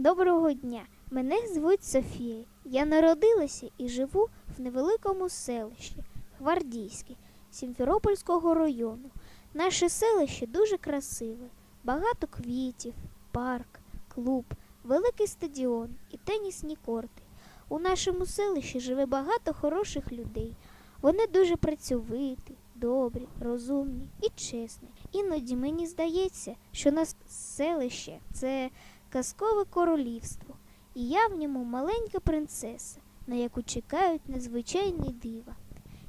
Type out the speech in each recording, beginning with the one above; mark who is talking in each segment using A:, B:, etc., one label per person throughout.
A: Доброго дня! Мене звуть Софія. Я народилася і живу в невеликому селищі Гвардійське Сімферопольського району. Наше селище дуже красиве, багато квітів, парк, клуб, великий стадіон і тенісні корти. У нашому селищі живе багато хороших людей. Вони дуже працьовиті, добрі, розумні і чесні. Іноді мені здається, що нас селище це казкове королівство, і я в ньому маленька принцеса, на яку чекають незвичайні дива.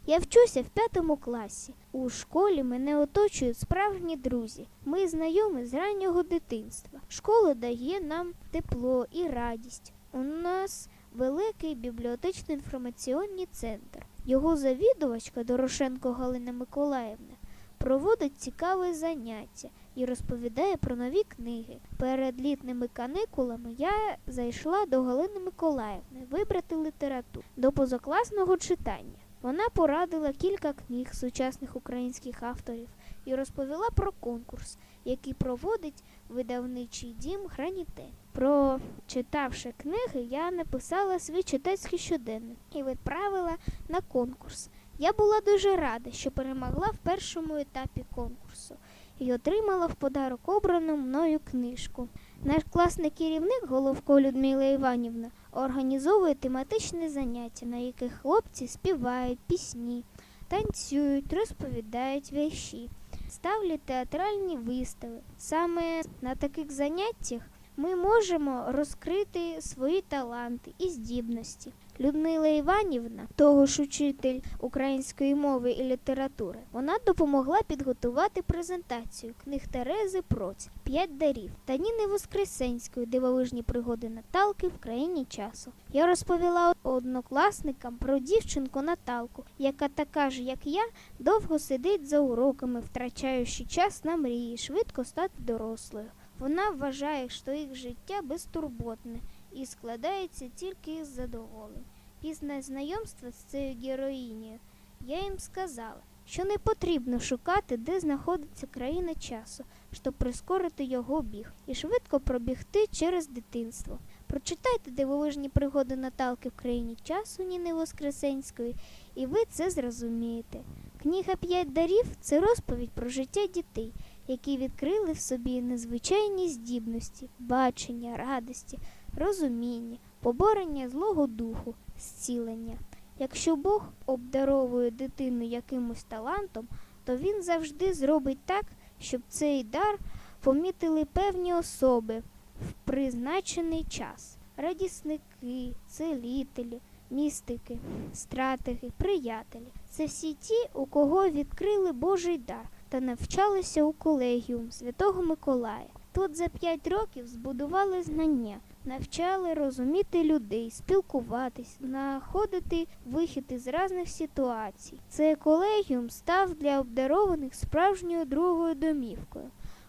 A: Я вчуся в п'ятому класі. У школі мене оточують справжні друзі. Ми знайомі з раннього дитинства. Школа дає нам тепло і радість. У нас великий бібліотечно-інформаційний центр. Його завідувачка Дорошенко Галина Миколаївна проводить цікаве заняття і розповідає про нові книги. Перед літніми каникулами я зайшла до Галини Миколаївни вибрати літературу до позакласного читання. Вона порадила кілька книг сучасних українських авторів і розповіла про конкурс, який проводить видавничий дім Граніте. Прочитавши книги, я написала свій читацький щоденник і відправила на конкурс. Я була дуже рада, що перемогла в першому етапі конкурсу і отримала в подарок обрану мною книжку. Наш класний керівник Головко Людмила Іванівна організовує тематичні заняття, на яких хлопці співають пісні, танцюють, розповідають вірші, ставлять театральні вистави. Саме на таких заняттях ми можемо розкрити свої таланти і здібності. Людмила Іванівна, того ж учитель української мови і літератури, вона допомогла підготувати презентацію книг Терези Проць П'ять дарів та Ніни Воскресенської дивовижні пригоди Наталки в країні часу. Я розповіла однокласникам про дівчинку Наталку, яка така ж, як я, довго сидить за уроками, втрачаючи час на мрії, швидко стати дорослою. Вона вважає, що їх життя безтурботне і складається тільки із задоволень. Після знайомства з цією героїнею я їм сказала, що не потрібно шукати, де знаходиться країна часу, щоб прискорити його біг і швидко пробігти через дитинство. Прочитайте дивовижні пригоди Наталки в країні часу Ніни Воскресенської, і ви це зрозумієте. Книга П'ять дарів це розповідь про життя дітей, які відкрили в собі незвичайні здібності, бачення, радості, розуміння, поборення злого духу, зцілення. Якщо Бог обдаровує дитину якимось талантом, то він завжди зробить так, щоб цей дар помітили певні особи в призначений час. Радісники, целителі, містики, стратеги, приятелі. Це всі ті, у кого відкрили Божий дар та навчалися у колегіум Святого Миколая. Тут за п'ять років збудували знання, навчали розуміти людей, спілкуватись, знаходити вихід із різних ситуацій. Цей колегіум став для обдарованих справжньою другою домівкою.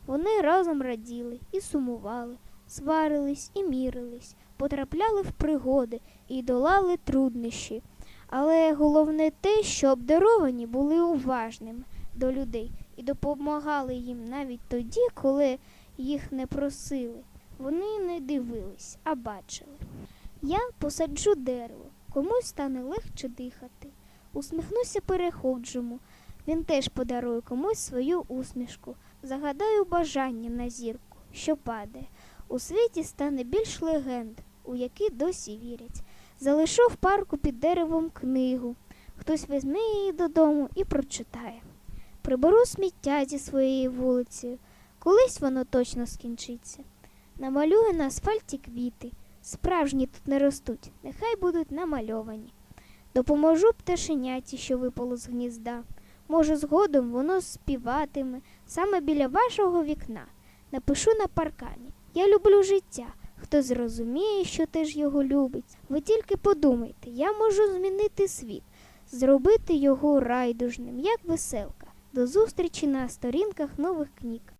A: Вони разом раділи і сумували, сварились і мірились, потрапляли в пригоди і долали труднощі. Але головне те, що обдаровані були уважними до людей і допомагали їм навіть тоді, коли їх не просили. Вони не дивились, а бачили. Я посаджу дерево, комусь стане легше дихати. Усміхнуся переходжому. Він теж подарує комусь свою усмішку. Загадаю бажання на зірку, що падає. У світі стане більш легенд, у які досі вірять. Залишу в парку під деревом книгу. Хтось візьме її додому і прочитає. Приберу сміття зі своєї вулиці. Колись воно точно скінчиться. Намалюю на асфальті квіти. Справжні тут не ростуть, нехай будуть намальовані. Допоможу пташеняті, що випало з гнізда. Може, згодом воно співатиме саме біля вашого вікна. Напишу на паркані. Я люблю життя. Хто зрозуміє, що теж його любить. Ви тільки подумайте, я можу змінити світ, зробити його райдужним, як веселка. До зустрічі на сторінках нових книг.